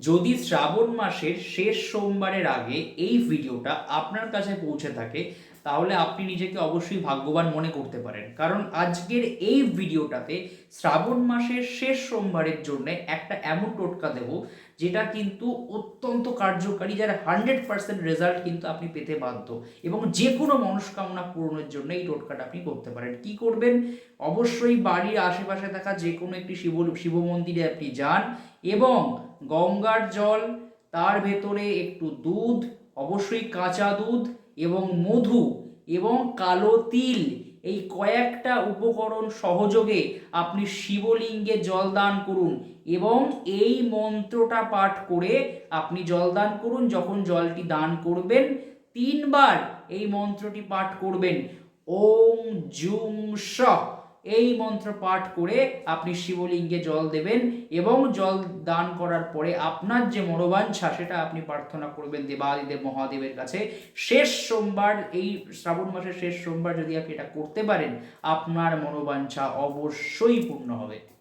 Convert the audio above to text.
যদি শ্রাবণ মাসের শেষ সোমবারের আগে এই ভিডিওটা আপনার কাছে পৌঁছে থাকে তাহলে আপনি নিজেকে অবশ্যই ভাগ্যবান মনে করতে পারেন। কারণ আজকের এই ভিডিওটাতে শ্রাবণ মাসের শেষ সোমবারের জন্য একটা এমন টোটকা দেব, যেটা কিন্তু অত্যন্ত কার্যকারী, যার হান্ড্রেড পার্সেন্ট রেজাল্ট কিন্তু আপনি পেতে বাধ্য। এবং যে কোনো মনস্কামনা পূরণের জন্য এই টোটকাটা আপনি করতে পারেন। কি করবেন? অবশ্যই বাড়ির আশেপাশে থাকা যে কোনো একটি শিব শিব মন্দিরে আপনি যান এবং গঙ্গার জল, তার ভেতরে একটু দুধ, অবশ্যই কাঁচা দুধ এবং মধু এবং কালো তিল, এই কয়েকটা উপকরণ সহযোগে আপনি শিবলিঙ্গে জল দান করুন এবং এই মন্ত্রটা পাঠ করে আপনি জল দান করুন। যখন জলটি দান করবেন, তিনবার এই মন্ত্রটি পাঠ করবেন। ওম জুম স। এই মন্ত্র পাঠ করে আপনি শিবলিঙ্গে জল দেবেন এবং জল দান করার পরে আপনার যে মনোবাঞ্ছা, সেটা আপনি প্রার্থনা করবেন দেবাদিদেব মহাদেবের কাছে। শেষ সোমবার, এই শ্রাবণ মাসের শেষ সোমবার যদি আপনি এটা করতে পারেন, আপনার মনোবাঞ্ছা অবশ্যই পূর্ণ হবে।